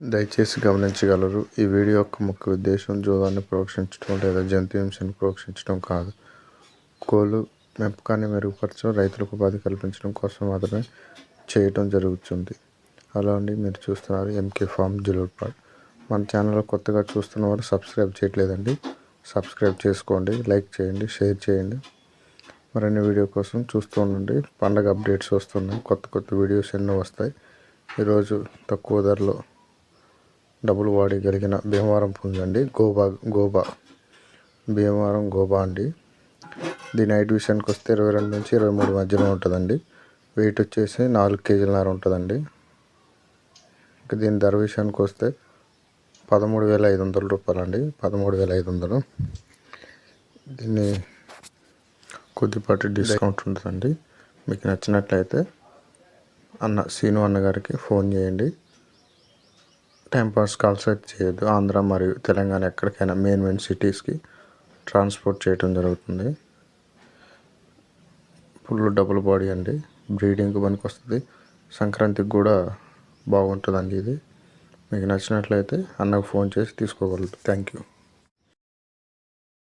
దయచేసి గమనించగలరు ఈ వీడియో యొక్క ముఖ్య ఉద్దేశం జూదాన్ని ప్రోక్షించడం లేదా జంతు హింసను ప్రోక్షించడం కాదు. కోళ్ళు పెంపకాన్ని మెరుగుపరచడం రైతులకు ఉపాధి కల్పించడం కోసం మాత్రమే చేయటం జరుగుతుంది. అలా అండి మీరు చూస్తున్నారు ఎంకే ఫామ్ జులూర్పాడ్ మన ఛానల్ కొత్తగా చూస్తున్న వారు సబ్స్క్రైబ్ చేయట్లేదండి సబ్స్క్రైబ్ చేసుకోండి లైక్ చేయండి షేర్ చేయండి. మరిన్ని వీడియో కోసం చూస్తూ ఉండండి. పండగ అప్డేట్స్ వస్తున్నాయి కొత్త కొత్త వీడియోస్ ఎన్నో వస్తాయి. ఈరోజు తక్కువ ధరలో డబ్బులు వాడి కలిగిన భీమవరం పుంజ అండి. గోబా గోబా. భీమవరం గోబా అండి. దీని హైట్ విషయానికి వస్తే ఇరవై రెండు నుంచి ఇరవై మూడు మధ్యలో ఉంటుందండి. వెయిట్ వచ్చేసి నాలుగు కేజీలన్నర ఉంటుందండి. ఇంకా దీని ధర విషయానికి వస్తే పదమూడు వేల ఐదు వందల రూపాయలు అండి పదమూడు వేల ఐదు వందలు. దీన్ని కొద్దిపాటి డిస్కౌంట్ ఉంటుందండి. మీకు నచ్చినట్లయితే అన్న సీను అన్నగారికి ఫోన్ చేయండి. టైంపాస్ కాల్స్ అయితే చేయొద్దు. ఆంధ్ర మరియు తెలంగాణ ఎక్కడికైనా మెయిన్ మెయిన్ సిటీస్కి ట్రాన్స్పోర్ట్ చేయడం జరుగుతుంది. ఫుల్ డబుల్ బాడీ అండి. బ్రీడింగ్ పనికి వస్తుంది సంక్రాంతికి కూడా బాగుంటుందండి ఇది. మీకు నచ్చినట్లయితే అన్నకు ఫోన్ చేసి తీసుకోగలరు థ్యాంక్ యూ.